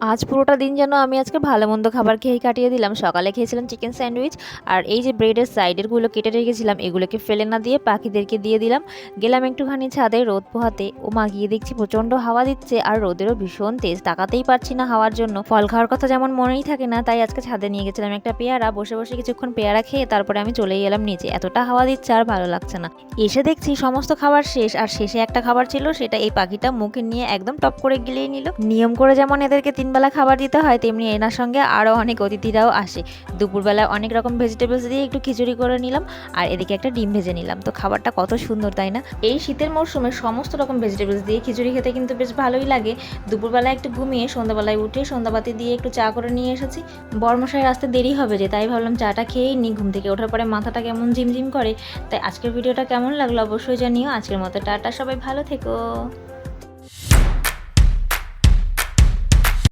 আজ পুরোটা দিন যেন আমি আজকে ভালো মন্দ খাবার খেয়েই কাটিয়ে দিলাম। সকালে খেয়েছিলাম চিকেন স্যান্ডউইচ আর এই যে ব্রেডের সাইডেরগুলো কেটে রেখেছিলাম, এগুলোকে ফেলে না দিয়ে পাখিদেরকে দিয়ে দিলাম। গেলাম একটুখানি ছাদে, রোদ পোহাতে। ও মা গিয়ে দেখছি প্রচণ্ড হাওয়া দিচ্ছে আর রোদেরও ভীষণ তেজ। তাকাতেই পারছি না হাওয়ার জন্য। ফল খাওয়ার কথা যেমন মনেই থাকে না, তাই আজকে ছাদে নিয়ে গেছিলাম একটা পেয়ারা। বসে বসে কিছুক্ষণ পেয়ারা খেয়ে তারপরে আমি চলে গেলাম নিচে। এতটা হাওয়া দিচ্ছে আর ভালো লাগছে না। এসে দেখছি সমস্ত খাবার শেষ আর শেষে একটা খাবার ছিল, সেটা এই পাখিটা মুখে নিয়ে একদম টপ করে গিলেই নিল। নিয়ম করে যেমন এদেরকে তিনবেলা খাবার দিতে হয়, তেমনি এনার সঙ্গে আরও অনেক অতিথিরাও আসে। দুপুরবেলায় অনেক রকম ভেজিটেবলস দিয়ে একটু খিচুড়ি করে নিলাম, আর এদিকে একটা ডিম ভেজে নিলাম। তো খাবারটা কত সুন্দর, তাই না? এই শীতের মরশুমে সমস্ত রকম ভেজিটেবলস দিয়ে খিচুড়ি খেতে কিন্তু বেশ ভালোই লাগে। দুপুরবেলায় একটু ঘুমিয়ে সন্ধ্যাবেলায় উঠে সন্ধ্যাবাতি দিয়ে একটু চা করে নিয়ে এসেছি। বরমশাই আসতে দেরি হবে যে, তাই ভাবলাম চাটা খেয়েই নিই ঘুম থেকে ওঠার পরে মাথাটা কেমন ঝিমঝিম করে। তাই আজকের ভিডিওটা কেমন লাগল অবশ্যই জানিও। আজকের মতো টাটা, সবাই ভালো থেকো।